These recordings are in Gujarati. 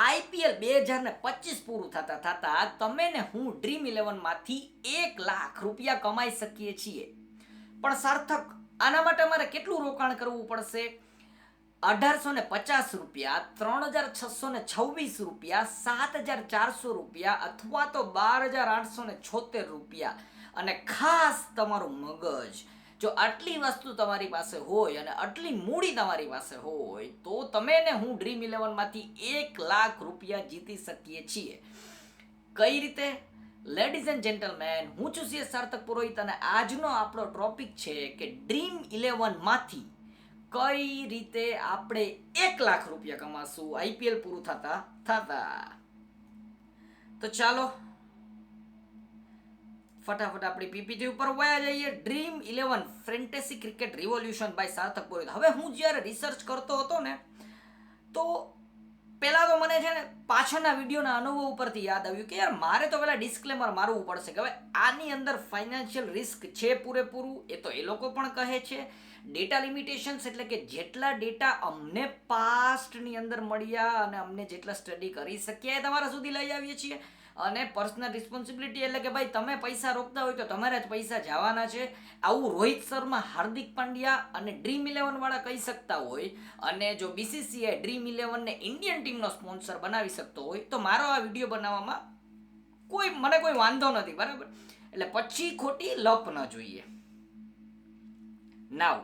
આઈપીએલ બે હજાર ને પચીસ પૂરું થતા થતા તમે ને હું ડ્રીમ ઇલેવનમાંથી એક લાખ રૂપિયા કમાઈ શકીએ છીએ. પણ સાર્થક, આના માટે અમારે કેટલું રોકાણ કરવું પડશે? અઢારસો ને પચાસ રૂપિયા, ત્રણ હજાર છસો ને છવ્વીસ રૂપિયા, સાત હજાર ચારસો રૂપિયા અથવા તો બાર હજાર આઠસો ને છોતેર રૂપિયા. અને ખાસ તમારું મગજ જો આટલી વસ્તુ તમારી પાસે હોય અને આટલી મૂડી તમારી પાસે હોય, તો તમે ને હું ડ્રીમ ઇલેવનમાંથી એક લાખ રૂપિયા જીતી શકીએ છીએ. કઈ રીતે? લેડીઝ એન્ડ જેન્ટલમેન હું છું સીએ સાર્થક પુરોહિત અને આજનો આપણો ટોપિક છે કે ડ્રીમ ઇલેવનમાંથી કઈ રીતે આપણે એક લાખ રૂપિયા કમાશું? આઈપીએલ પૂરું થતા થતા. તો ચાલો ફટાફટ આપણી પીપીટી ઉપર વયા જઈએ. Dream eleven fantasy cricket revolution by Sarthak Purohit હવે હું જ્યારે રિસર્ચ કરતો હતો ને, તો પહેલાં તો મને છે ને પાછળના વિડીયોના અનુભવ ઉપરથી યાદ આવ્યું કે યાર મારે તો પહેલાં ડિસ્ક્લેમર મારવું પડશે કે હવે આની અંદર ફાઇનાન્શિયલ રિસ્ક છે પૂરેપૂરું, એ તો એ લોકો પણ કહે છે. ડેટા લિમિટેશન્સ એટલે કે જેટલા ડેટા અમને પાસ્ટની અંદર મળ્યા અને અમને જેટલા સ્ટડી કરી શકીએ તમારા સુધી લઈ આવીએ છીએ. અને પર્સનલ રિસ્પોન્સિબિલિટી એટલે કે ભાઈ તમે પૈસા રોકતા હોય તો તમારા જ પૈસા જવાના છે. આવું રોહિત શર્મા, હાર્દિક પાંડ્યા અને ડ્રીમ ઇલેવનવાળા કહી શકતા હોય. અને જો બીસીસીઆઈ ડ્રીમ ઇલેવનને ઇન્ડિયન ટીમનો સ્પોન્સર બનાવી શકતો હોય, તો મારો આ વીડિયો બનાવવામાં કોઈ, મને કોઈ વાંધો નથી, બરાબર? એટલે પછી ખોટી લપ ન જોઈએ. નાવ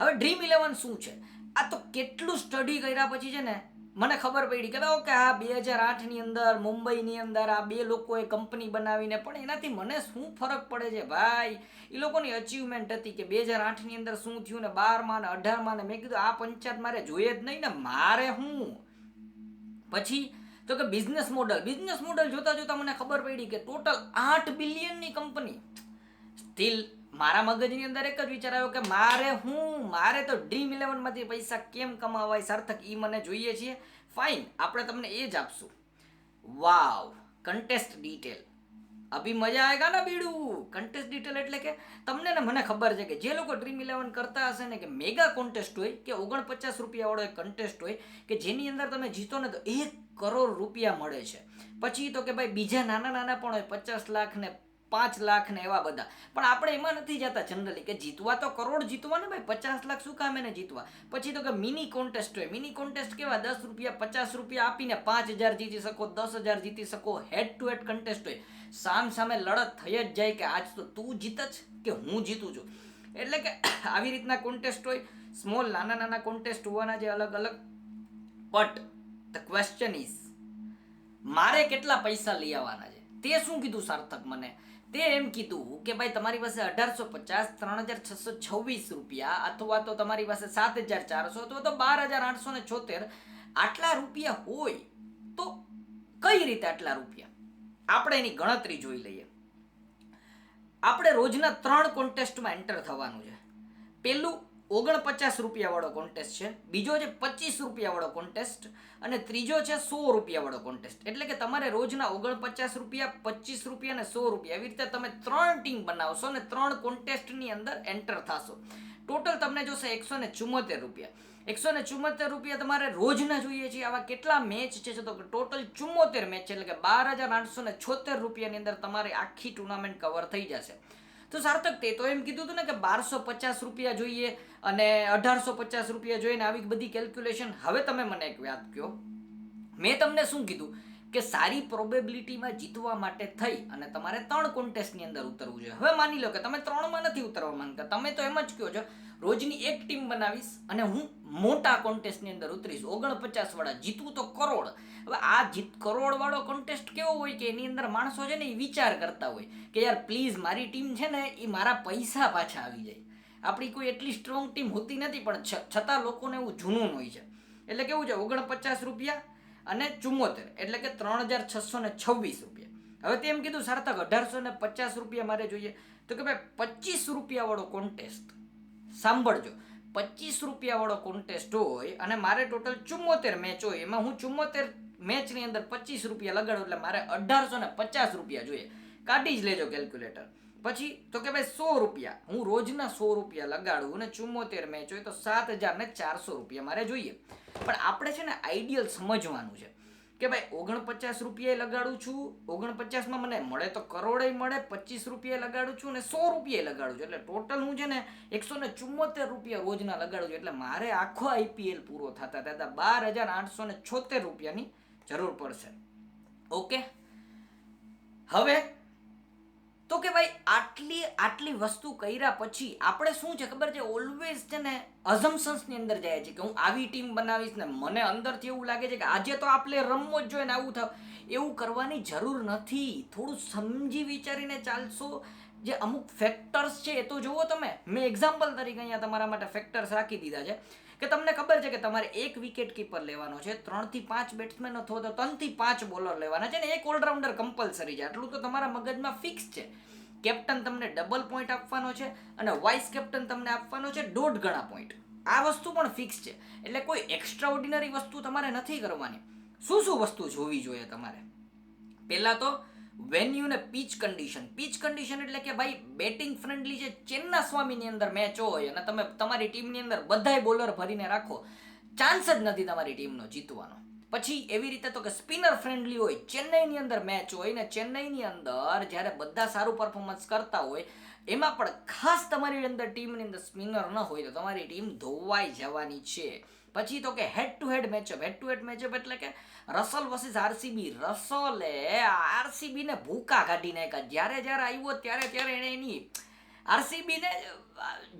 હવે ડ્રીમ ઇલેવન શું છે? આ તો કેટલું સ્ટડી કર્યા પછી છે ને મને ખબર પડી કે ઓકે આ બે હજાર આઠની અંદર, મુંબઈની અંદર આ બે લોકોએ કંપની બનાવીને, પણ એનાથી મને શું ફરક પડે છે ભાઈ? એ લોકોની અચીવમેન્ટ હતી કે બે હજાર આઠની અંદર શું થયું ને બારમાં ને અઢારમાં ને મેં કીધું આ પંચાયત મારે જોઈએ જ નહીં ને મારે હું? પછી તો કે બિઝનેસ મોડલ બિઝનેસ મોડલ જોતા જોતા મને ખબર પડી કે ટોટલ આઠ બિલિયનની કંપની સ્ટીલ મારા મગજની અંદર એક જ વિચાર આવ્યો કે મારે હું? મારે તો ડ્રીમ ઇલેવનમાંથી પૈસા કેમ કમાવાય? સાર્થક એ મને જોઈએ છીએ ફાઇન આપણે તમને એ જ આપશું. વાવ કન્ટેસ્ટ ડિટેલ અભી મજા આવેગા ને બીડું? કન્ટેસ્ટ ડિટેલ એટલે કે તમને ને મને ખબર છે કે જે લોકો ડ્રીમ ઇલેવન કરતા હશે ને કે મેગા કોન્ટેસ્ટ હોય, કે ઓગણપચાસ રૂપિયાવાળો એક કન્ટેસ્ટ હોય, કે જેની અંદર તમે જીતો ને તો એક કરોડ રૂપિયા મળે છે. પછી તો કે ભાઈ બીજા નાના નાના પણ હોય, પચાસ લાખ ને પાંચ લાખ ને એવા બધા. પણ આપણે એમાં નથી જતા જનરલી કે જીતવા તો કરોડ જીતવા ને ભાઈ, પચાસ લાખ શું કામ એને જીતવા? પછી તો કે મિની કોન્ટેસ્ટ હોય. મિની કોન્ટેસ્ટ કેવા? દસ રૂપિયા, પચાસ રૂપિયા આપીને પાંચ હજાર જીતી શકો, દસ હજાર જીતી શકો હેડ ટુ હેડ કોન્ટેસ્ટ હોય. સામ સામે લડત થઈ જ જાય કે આજ તો તું જીત જ કે હું જીતું છું. એટલે કે આવી રીતના કોન્ટેસ્ટ હોય. સ્મોલ નાના નાના કોન્ટેસ્ટ હોવાના જે અલગ અલગ. બટ ધ ક્વેશ્ચન ઇઝ મારે કેટલા પૈસા લઈ આવવાના છે? તે શું કીધું સાર્થક મને? તે એમ કીધું કે ભાઈ તમારી પાસે અઢારસો પચાસ, ત્રણ હજાર છસો છવ્વીસ રૂપિયા અથવા તો તમારી પાસે સાત હજાર ચારસો અથવા તો બાર હજાર આઠસો ને છોતેર આટલા રૂપિયા હોય તો કઈ રીતે આટલા રૂપિયા? આપણે એની ગણતરી જોઈ લઈએ. આપણે રોજના ત્રણ કોન્ટેસ્ટમાં એન્ટર થવાનું છે. પહેલું ઓગણપચાસ રૂપિયાવાળો કોન્ટેસ્ટ છે. બીજો છે પચીસ રૂપિયાવાળો કોન્ટેસ્ટ અને ત્રીજો છે સો રૂપિયાવાળો કોન્ટેસ્ટ એટલે કે તમારે રોજના ઓગણપચાસ રૂપિયા, પચીસ રૂપિયા અને સો રૂપિયા. એવી રીતે તમે ત્રણ ટીમ બનાવશો અને ત્રણ કોન્ટેસ્ટની અંદર એન્ટર થશો. ટોટલ તમને જોશે એકસો ને ચુમ્મોતેર રૂપિયા. એકસો ને ચુમ્મોતેર રૂપિયા તમારે રોજના જોઈએ છે આવા કેટલા મેચ છે તો ટોટલ ચુમ્મોતેર મેચ છે. એટલે કે બાર હજાર આઠસો ને છોતેર રૂપિયાની અંદર તમારી આખી ટુર્નામેન્ટ કવર થઈ જશે. તો સાર્થક તે તો એમ કીધું હતું ને કે બારસો પચાસ રૂપિયા જોઈએ. અને અઢારસો પચાસ રૂપિયા જોઈને આવી બધી કેલ્ક્યુલેશન હવે તમે મને એક યાદ કહો મેં તમને શું કીધું? કે સારી પ્રોબેબિલિટીમાં જીતવા માટે થઈ અને તમારે ત્રણ કોન્ટેસ્ટની અંદર ઉતરવું જોઈએ. હવે માની લો કે તમે ત્રણમાં નથી ઉતરવા માંગતા. તમે તો એમ જ કહો છો, રોજની એક ટીમ બનાવીશ અને હું મોટા કોન્ટેસ્ટની અંદર ઉતરીશ. ઓગણપચાસ વાળા જીતવું તો કરોડ. હવે આ જીત કરોડવાળો કોન્ટેસ્ટ કેવો હોય કે એની અંદર માણસો છે ને એ વિચાર કરતા હોય કે યાર પ્લીઝ મારી ટીમ છે ને એ મારા પૈસા પાછા આવી જાય. આપણી કોઈ એટલી સ્ટ્રોંગ ટીમ હોતી નથી, પણ છતાં લોકોને એવું જૂનું હોય છે. એટલે કેવું છે, ઓગણપચાસ રૂપિયા અને ચુમ્મોતેર, એટલે કે ત્રણ હજાર છસો ને છવ્વીસ રૂપિયા. હવે તેમ કીધું, સાર્થક અઢારસો ને પચાસ રૂપિયા મારે જોઈએ. તો કે ભાઈ, પચીસ રૂપિયાવાળો કોન્ટેસ્ટ સાંભળજો. પચીસ રૂપિયાવાળો કોન્ટેસ્ટ હોય અને મારે ટોટલ ચુમ્મોતેર મેચ હોય, એમાં હું ચુમ્મોતેર મેચની અંદર પચીસ રૂપિયા લગાડું, એટલે મારે અઢારસો ને પચાસ રૂપિયા જોઈએ. કાઢી જ લેજો કેલ્ક્યુલેટર પછી તો કે ભાઈ સો રૂપિયા. હું રોજના સો રૂપિયા લગાડું અને ચુમ્મોતેર મેચ હોય તો સાત હજાર ને ચારસો રૂપિયા મારે જોઈએ. પણ આપણે છે ને આઈડિયલ સમજવાનું છે કે ભાઈ ઓગણપચાસ રૂપિયા લગાડું છું, ઓગણપચાસમાં મને મળે તો કરોડે મળે, પચીસ રૂપિયા લગાડું છું અને સો રૂપિયા લગાડું છું. એટલે ટોટલ હું છે ને એકસો ને ચુમ્મોતેર રૂપિયા રોજના લગાડું છું. એટલે મારે આખો આઈપીએલ પૂરો થતા થતા બાર હજાર આઠસો ને છોતેર રૂપિયાની જરૂર પડશે. ઓકે? હવે તો કે ભાઈ આટલી આટલી વસ્તુ કર્યા પછી આપણે શું છે ખબર છે? ઓલવેઝ છે ને અઝમ્પશન્સની અંદર જાય છે કે હું આવી ટીમ બનાવીશ ને મને અંદરથી એવું લાગે છે કે આજે તો આપણે રમવો જ જોઈએ ને આવું થાવ એવું કરવાની જરૂર નથી. થોડું સમજી વિચારીને ચાલશો. જે અમુક ફેક્ટર્સ છે એ તો જુઓ તમે. મેં એક્ઝામ્પલ તરીકે અહીંયા તમારા માટે ફેક્ટર્સ રાખી દીધા છે. કે તમને ખબર છે કે તમારે એક વિકેટ કીપર લેવાનો છે, ત્રણથી પાંચ બેટ્સમેન અથવા તો ત્રણથી પાંચ બોલર લેવાના છે ને એક ઓલરાઉન્ડર કમ્પલસરી છે. આટલું તો તમારા મગજમાં ફિક્સ છે. કેપ્ટન તમને ડબલ પોઈન્ટ આપવાનો છે અને વાઇસ કેપ્ટન તમને આપવાનો છે દોઢ ગણા પોઈન્ટ આ વસ્તુ પણ ફિક્સ છે. એટલે કોઈ એક્સ્ટ્રા ઓર્ડિનરી વસ્તુ તમારે નથી કરવાની. શું શું વસ્તુ જોવી જોઈએ તમારે? પહેલાં તો વેન્યુ ને પીચ કન્ડિશન પીચ કન્ડિશન એટલે કે ભાઈ બેટિંગ ફ્રેન્ડલી જે ચેન્ના સ્વામીની અંદર મેચ હોય અને તમે તમારી ટીમની અંદર બધાય બોલર ભરીને રાખો ચાન્સ જ નથી તમારી ટીમનો જીતવાનો. પછી એવી રીતે તો કે સ્પિનર ફ્રેન્ડલી હોય, ચેન્નઈની અંદર મેચ હોય ને ચેન્નઈની અંદર જ્યારે બધા સારું પરફોર્મન્સ કરતા હોય એમાં પણ ખાસ તમારી અંદર ટીમની અંદર સ્પિનર ન હોય તો તમારી ટીમ ધોવાઈ જવાની છે. પછી તો કે હેડ ટુ હેડ મેચઅપ હેડ ટુ હેડ મેચઅપ એટલે કે રસલ વર્સિસ આરસીબી રસલે આરસીબીને ભૂકા કાઢી નાખ્યા. જ્યારે જ્યારે આવ્યો ત્યારે ત્યારે એણે એની આરસીબીને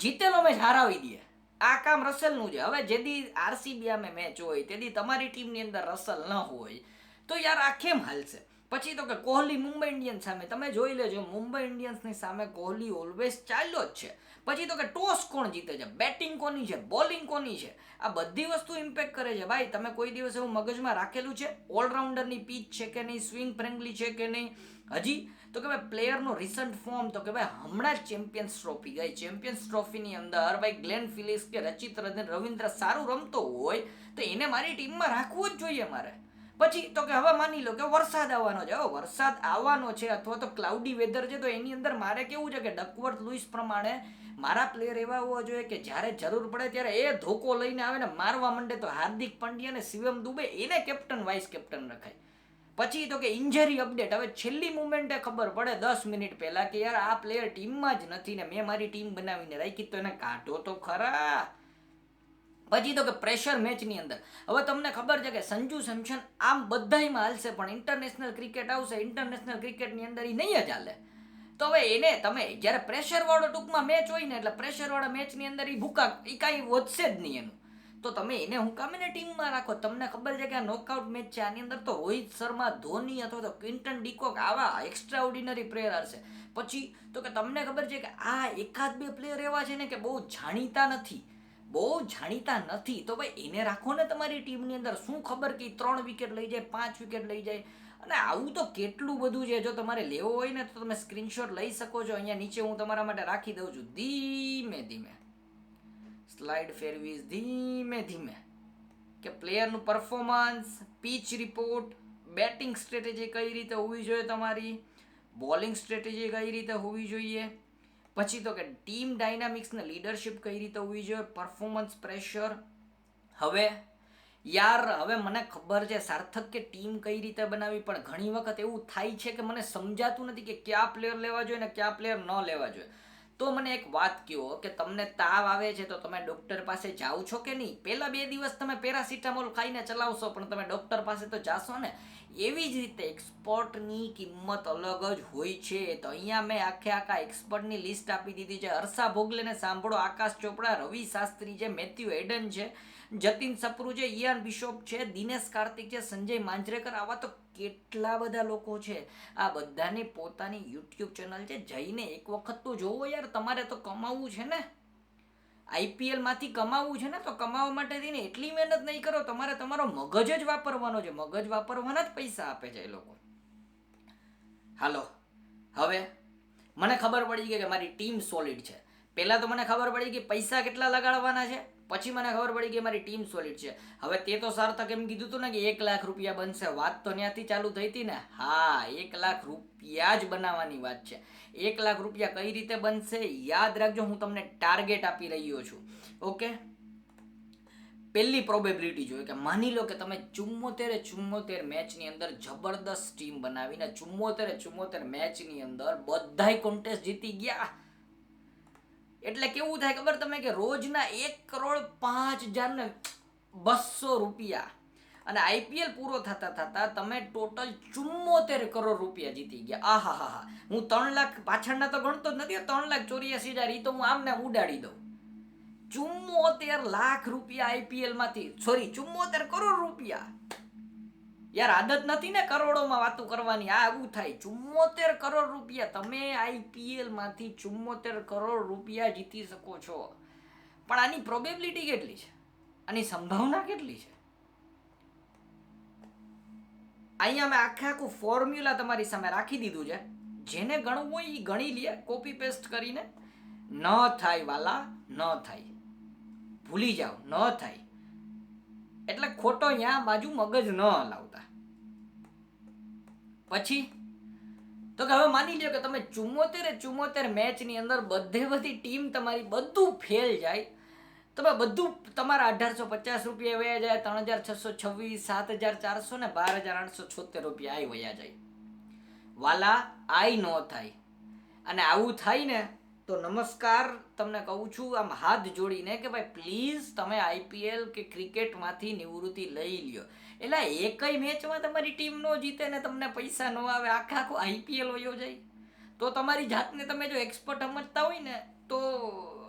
જીતેલો મેચ હારાવી દે. આ કામ રસલનું છે. હવે જેદી આરસીબી આમે મેચ હોય, તેદી તમારી ટીમની અંદર રસલ ન હોય, તો યાર આ કેમ હાલશે? પછી તો કે કોહલી મુંબઈ ઇન્ડિયન્સ સામે. તમે જોઈ લેજો, મુંબઈ ઇન્ડિયન્સની સામે કોહલી ઓલવેઝ ચાલ્યો જ છે. પછી તો કે ટોસ કોણ જીતે છે? બેટિંગ કોની છે? બોલિંગ કોની છે? આ બધી વસ્તુ ઇમ્પેક્ટ કરે છે. ભાઈ, તમે કોઈ દિવસ એવું મગજમાં રાખેલું છે? ઓલરાઉન્ડરની પીચ છે કે નહીં? સ્વિંગ ફ્રેન્ડલી છે કે નહીં? હજી? તો કે ભાઈ પ્લેયરનો રિસન્ટ ફોર્મ તો કે ભાઈ, હમણાં જ ચેમ્પિયન્સ ટ્રોફી ગઈ. ચેમ્પિયન્સ ટ્રોફીની અંદર ભાઈ ગ્લેન ફિલિસ કે રચિત રવિન્દ્ર સારું રમતો હોય, તો એને મારી ટીમમાં રાખવું જ જોઈએ મારે. પછી તો કે હવે માની લો કે વરસાદ આવવાનો છે. હવે વરસાદ આવવાનો છે અથવા તો ક્લાઉડી વેધર છે તો એની અંદર મારે કેવું છે કે ડકવર્થ લુઈસ પ્રમાણે મારા પ્લેયર એવા હોવા જોઈએ કે જ્યારે જરૂર પડે ત્યારે એ ધોકો લઈને આવે ને મારવા માંડે તો હાર્દિક પંડ્યા અને શિવમ દુબે એને કેપ્ટન વાઇસ કેપ્ટન રખાય. પછી તો કે ઇન્જરી અપડેટ હવે છેલ્લી મુમેન્ટે ખબર પડે દસ મિનિટ પહેલા કે યાર આ પ્લેયર ટીમમાં જ નથી ને મેં મારી ટીમ બનાવીને રાખી તો એને કાઢો તો ખરા. પછી તો કે પ્રેશર મેચની અંદર. હવે તમને ખબર છે કે સંજુ સેમસન આમ બધાયમાં હાલશે, પણ ઇન્ટરનેશનલ ક્રિકેટ આવશે ઇન્ટરનેશનલ ક્રિકેટની અંદર એ નહીં જ હાલે. તો હવે એને તમે જ્યારે પ્રેશરવાળો ટૂંકમાં મેચ હોય ને, એટલે પ્રેશરવાળા મેચની અંદર એ ભૂકા એ કાંઈ વધશે જ નહીં એનું. તો તમે એને હું કામ એને ટીમમાં રાખો? તમને ખબર છે કે આ નોકઆઉટ મેચ છે, આની અંદર તો રોહિત શર્મા, ધોની અથવા તો ક્વિન્ટન ડીકોક આવા એક્સ્ટ્રા ઓર્ડિનરી પ્લેયર હશે. પછી તો કે તમને ખબર છે કે આ એકાદ બે પ્લેયર એવા છે ને કે બહુ જાણીતા નથી. બહુ જાણીતા નથી. તો ભાઈ એને રાખો ને તમારી ટીમની અંદર. શું ખબર કે ત્રણ વિકેટ લઈ જાય, પાંચ વિકેટ લઈ જાય? અને આવું તો કેટલું બધું છે. જો તમારે લેવો હોય ને તો તમે સ્ક્રીનશોટ લઈ શકો છો. અહીંયા નીચે હું તમારા માટે રાખી દઉં છું. ધીમે ધીમે. સ્લાઇડ ફેરવીશ. ધીમે ધીમે. કે પ્લેયરનું performance pitch report batting strategy કઈ રીતે હોવી જોઈએ તમારી? બોલિંગ સ્ટ્રેટેજી કઈ રીતે હોવી જોઈએ? પછી તો કે ટીમ ડાયનામિક્સને લીડરશિપ કઈ રીતે હોવી જોઈએ પરફોર્મન્સ પ્રેશર હવે યાર, હવે મને ખબર છે, સાર્થક કે ટીમ કઈ રીતે બનાવી, પણ ઘણી વખત એવું થાય છે કે મને સમજાતું નથી કે કયા પ્લેયર લેવા જોઈએ ને કયા પ્લેયર ન લેવા જોઈએ. તો મને એક વાત કહો કે તમને તાવ આવે છે તો તમે ડૉક્ટર પાસે જાઓ છો કે નહીં? પહેલાં બે દિવસ તમે પેરાસિટામોલ ખાઈને ચલાવશો, પણ તમે ડૉક્ટર પાસે તો જાશો ને? એવી જ રીતે એક્સપર્ટની કિંમત અલગ જ હોય છે. તો અહીંયા મેં આખે આખા એક્સપર્ટની લિસ્ટ આપી દીધી છે. હર્ષા ભોગલેને સાંભળો. આકાશ ચોપડા, રવિ શાસ્ત્રી છે, મેથ્યુ એડન છે, જતીન સપ્રુ છે ઇયાન બિશોપ છે, દિનેશ કાર્તિક છે, સંજય માંજરેકર. આવા તો કેટલા બધા લોકો છે. આ બધાની પોતાની યુટ્યુબ ચેનલ છે. જઈને એક વખત તો જોવો યાર, તમારે તો કમાવવું છે ને. આઈપીએલમાંથી કમાવવું છે ને, તો કમાવા માટે થઈને એટલી મહેનત નહીં કરો, તમારે તમારો મગજ જ વાપરવાનો છે. મગજ વાપરવાના જ પૈસા આપે છે એ લોકો. હાલો, હવે મને ખબર પડી ગઈ કે મારી ટીમ સોલિડ છે. પહેલાં તો મને ખબર પડી કે પૈસા કેટલા લગાડવાના છે. પછી મને ખબર પડી કે મારી ટીમ સોલિડ છે. હવે તે તો સાર્થક એમ કીધું હતું ને કે એક લાખ રૂપિયા બનશે. વાત તો ત્યાંથી ચાલુ થઈ હતી ને? હા, એક લાખ રૂપિયા જ બનાવવાની વાત છે. એક લાખ રૂપિયા કઈ રીતે બનશે યાદ રાખજો, હું તમને ટાર્ગેટ આપી રહ્યો છું. ઓકે પહેલી પ્રોબેબિલિટી જોઈએ કે માની લો કે તમે ચુમ્મોતેરે ચુમ્મોતેર મેચની અંદર જબરદસ્ત ટીમ બનાવીને ચુમ્મોતેરે ચુમ્મોતેર મેચની અંદર બધાય કોન્ટેસ્ટ જીતી ગયા. એટલે કેવું થાય ખબર તમે કે રોજના એક કરોડ પાંચ હજાર ને બસો રૂપિયા અને આઈપીએલ પૂરો થતા થતા તમે ટોટલ ચુમ્મોતેર કરોડ રૂપિયા જીતી ગયા. આહા હા હા. હું ત્રણ લાખ પાછળના તો ગણતો જ નથી, ત્રણ લાખ ચોર્યાસી હજાર એ તો હું આમને ઉડાડી દઉં. ચુમ્મોતેર લાખ રૂપિયા આઈપીએલમાંથી સોરી ચુમ્મોતેર કરોડ રૂપિયા. યાર આદત નથી ને કરોડોમાં વાતો કરવાની, આ આવું થાય. ચુમ્મોતેર કરોડ રૂપિયા તમે આઈપીએલમાંથી ચુમ્મોતેર કરોડ રૂપિયા જીતી શકો છો. પણ આની પ્રોબેબિલિટી કેટલી છે? આની સંભાવના કેટલી છે? અહીંયા મેં આખે આખું ફોર્મ્યુલા તમારી સામે રાખી દીધું છે. જેને ગણવું હોય એ ગણી લે કોપી પેસ્ટ કરીને. ન થાય વાલા, ન થાય. ભૂલી જાઓ, ન થાય. એટલે ખોટો અહીંયા બાજુ મગજ ન હલાવતા. પછી? તો કે હવે માની લ્યો કે તમે ચુમ્મોતેરે ચુમ્મોતેર મેચની અંદર બધે બધી ટીમ તમારી બધું ફેલ જાય. તમે બધું તમારા અઢારસો પચાસ રૂપિયા વયા જાય, ત્રણ હજાર છસો છવ્વીસ, સાત હજાર ચારસો ને બાર હજાર આઠસો છોતેર રૂપિયા આવી વયા જાય. વાલા આઈ ન થાય. અને આવું થાય ને તો નમસ્કાર તમને કહું છું, આમ હાથ જોડીને કે ભાઈ, પ્લીઝ તમે આઈપીએલ કે ક્રિકેટમાંથી નિવૃત્તિ લઈ લ્યો. એટલે એકય મેચમાં તમારી ટીમ નો જીતે ને તમને પૈસા ન આવે, આખા આખું આઈપીએલ યોજાય. તો તમારી જાતને તમે જો એક્સપર્ટ સમજતા હોય ને, તો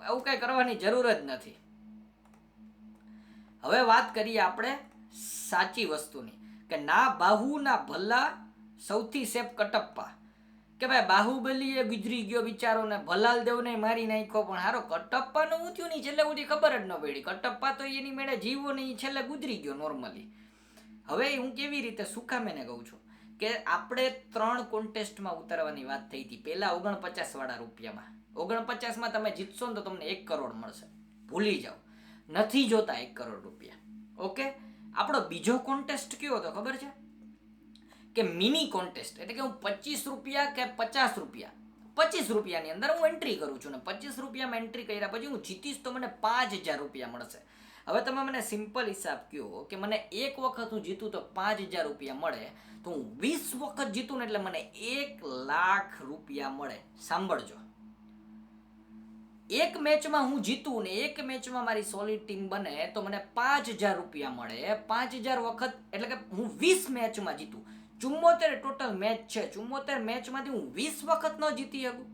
આવું કાંઈ કરવાની જરૂર જ નથી. હવે વાત કરીએ આપણે સાચી વસ્તુની, કે ના બાહુ, ના ભલા સૌથી સેફ કટપ્પા. કે ભાઈ બાહુબલી એ ગુજરી ગયો બિચારો ને ભલાલ દેવને મારી નાખ્યો, પણ હારો કટપ્પાનું ઊંચ્યું નહીં, છેલ્લે સુધી ખબર જ ન પડી. કટપ્પા તો એની મેળે જીવો નહીં, છેલ્લે ગુજરી ગયો નોર્મલી હવે હું કેવી રીતે સુખામેને કહું છું કે આપણે ત્રણ કોન્ટેસ્ટમાં ઉતારવાની વાત થઈ હતી. પહેલાં ઓગણપચાસ વાળા રૂપિયામાં. ઓગણપચાસમાં તમે જીતશો ને તો તમને એક કરોડ મળશે. ભૂલી જાઓ. નથી જોતા એક કરોડ રૂપિયા. ઓકે? આપણો બીજો કોન્ટેસ્ટ કયો હતો ખબર છે? કે મિની કોન્ટેસ્ટ એટલે કે હું પચીસ રૂપિયા કે પચાસ રૂપિયા? પચીસ રૂપિયાની અંદર હું એન્ટ્રી કરું છું ને પચીસ રૂપિયામાં એન્ટ્રી કર્યા પછી હું જીતીશ તો મને પાંચ હજાર રૂપિયા મળશે. હવે તમે મને સિમ્પલ હિસાબ કહો કે મને એક વખત હું જીતું તો પાંચ હજાર રૂપિયા મળે, તો હું વીસ વખત જીતું ને એટલે મને એક લાખ રૂપિયા મળે. સાંભળજો. એક મેચમાં હું જીતું ને એક મેચમાં મારી સોલિડ ટીમ બને તો મને પાંચ હજાર રૂપિયા મળે. પાંચ હજાર વખત એટલે કે હું વીસ મેચમાં જીતું. ચુમ્મોતેર ટોટલ મેચ છે. ચુમ્મોતેર મેચમાંથી હું વીસ વખત ન જીતી શકું.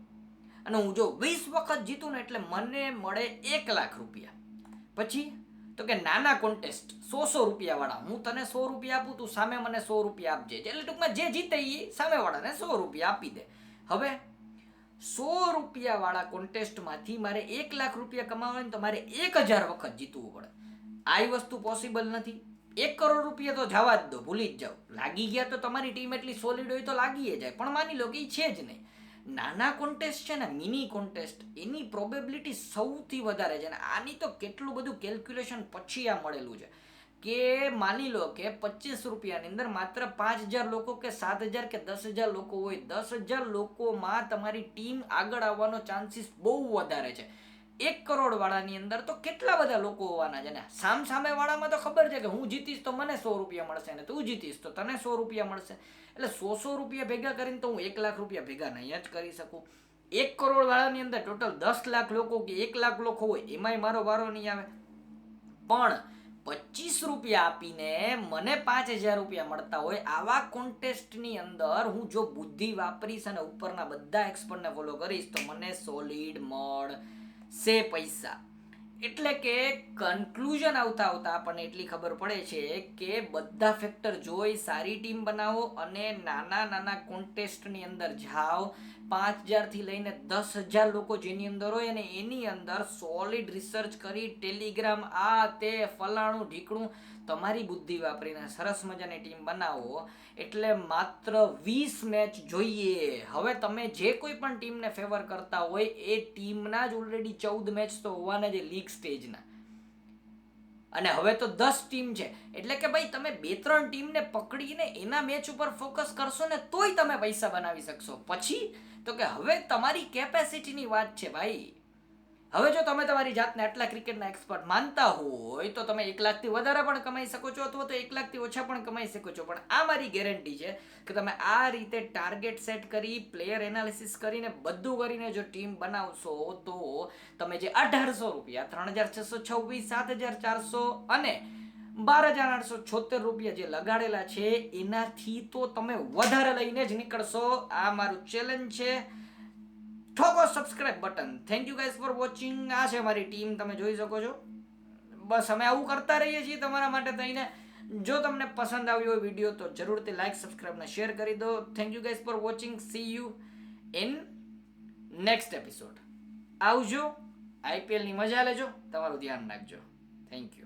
અને હું જો વીસ વખત જીતું ને એટલે મને મળે એક લાખ રૂપિયા. પછી તો કે નાના કોન્ટેસ્ટ સો સો રૂપિયા વાળા હું તને સો રૂપિયા આપું, તું સામે મને સો રૂપિયા આપજે. એટલે ટૂંકમાં જે જીતે એ સામેવાળાને સો રૂપિયા આપી દે. હવે, સો રૂપિયા વાળા કોન્ટેસ્ટમાંથી મારે એક લાખ રૂપિયા કમાવા હોય ને તો મારે એક હજાર વખત જીતવું પડે. આવી વસ્તુ પોસિબલ નથી. એક કરોડ રૂપિયા તો જવા જ દો, ભૂલી જ જાઓ. લાગી ગયા તો તમારી ટીમ એટલી સોલિડ હોય તો લાગી જાય. પણ માની લો કે એ છે જ નહીં. નાના કોન્ટેસ્ટ છે ને મિની કોન્ટેસ્ટ એની પ્રોબેબિલિટી સૌથી વધારે છે. ને આની તો કેટલું બધું કેલ્ક્યુલેશન પછી આ મળેલું છે. કે માની લો કે પચીસ રૂપિયાની અંદર માત્ર પાંચ હજાર લોકો કે સાત હજાર કે દસ હજાર લોકો હોય, દસ હજાર લોકોમાં તમારી ટીમ આગળ આવવાનો ચાન્સીસ બહુ વધારે છે. એક કરોડ વાળાની અંદર તો કેટલા બધા લોકો હોવાના છે ને? સામ સામે વાળામાં તો ખબર છે કે હું જીતીશ તો મને સો રૂપિયા મળશે ને તું જીતીશ તો તને સો રૂપિયા મળશે. એટલે સો સો રૂપિયા ભેગા કરીને તો હું એક લાખ રૂપિયા ભેગા નહીં જ કરી શકું. એક કરોડ વાળાની અંદર ટોટલ દસ લાખ લોકો કે એક લાખ લોકો હોય, એમાંય મારો વારો નહીં આવે. પણ પચીસ રૂપિયા આપીને મને પાંચ હજાર રૂપિયા મળતા હોય, આવા કોન્ટેસ્ટની અંદર હું જો બુદ્ધિ વાપરીશ અને ઉપરના બધા એક્સપર્ટને ફોલો કરીશ તો મને સોલિડ મળશે પૈસા. એટલે કે કન્ક્લુઝન આવતા આવતા આપણને એટલી ખબર પડે છે કે બધા ફેક્ટર જોઈ સારી ટીમ બનાવો અને નાના નાના કોન્ટેસ્ટની અંદર જાઓ. પાંચ હજારથી લઈને દસ હજાર લોકો જેની અંદર હોય અને એની અંદર સોલિડ રિસર્ચ કરી ટેલિગ્રામ આ તે, ફલાણું, ઢીકણું તમારી બુદ્ધિ વાપરીને સરસ મજાની ટીમ બનાવો એટલે માત્ર વીસ મેચ જોઈએ. હવે તમે જે કોઈ પણ ટીમને ફેવર કરતા હોય, એ ટીમના જ ઓલરેડી ચૌદ મેચ તો હોવાના જે લીગ સ્ટેજના અને હવે તો દસ ટીમ છે. એટલે કે ભાઈ તમે બે ત્રણ ટીમને પકડીને એના મેચ ઉપર ફોકસ કરશો ને તોય તમે પૈસા બનાવી શકશો. પછી તો કે હવે તમારી કેપેસિટીની વાત છે ભાઈ. હવે જો તમે તમારી જાતને આટલા ક્રિકેટના એક્સપર્ટ માનતા હોય, તો તમે એક લાખથી વધારે પણ કમાઈ શકો છો અથવા તો એક લાખથી ઓછા પણ કમાઈ શકો છો. પણ આ મારી ગેરંટી છે કે તમે આ રીતે ટાર્ગેટ સેટ કરી પ્લેયર એનાલિસિસ કરીને બધું કરીને જો ટીમ બનાવશો, તો તમે જે અઢારસો રૂપિયા, ત્રણ હજાર છસો છવ્વીસ, સાત હજાર ચારસો અને બાર હજાર આઠસો છોતેર રૂપિયા જે લગાડેલા છે, એનાથી તો તમે વધારે લઈને જ નીકળશો. આ મારું ચેલેન્જ છે. ઠોકો subscribe button thank you guys for watching આ છે મારી ટીમ તમે જોઈ શકો છો. બસ અમે આવું કરતા રહીએ છીએ તમારા માટે થઈને. જો તમને પસંદ આવ્યો હોય વીડિયો તો જરૂરથી લાઈક સબસ્ક્રાઇબ ને શેર કરી દો. Thank you guys for watching see you in next episode આવજો. આઈપીએલની મજા લેજો. તમારું ધ્યાન રાખજો. Thank you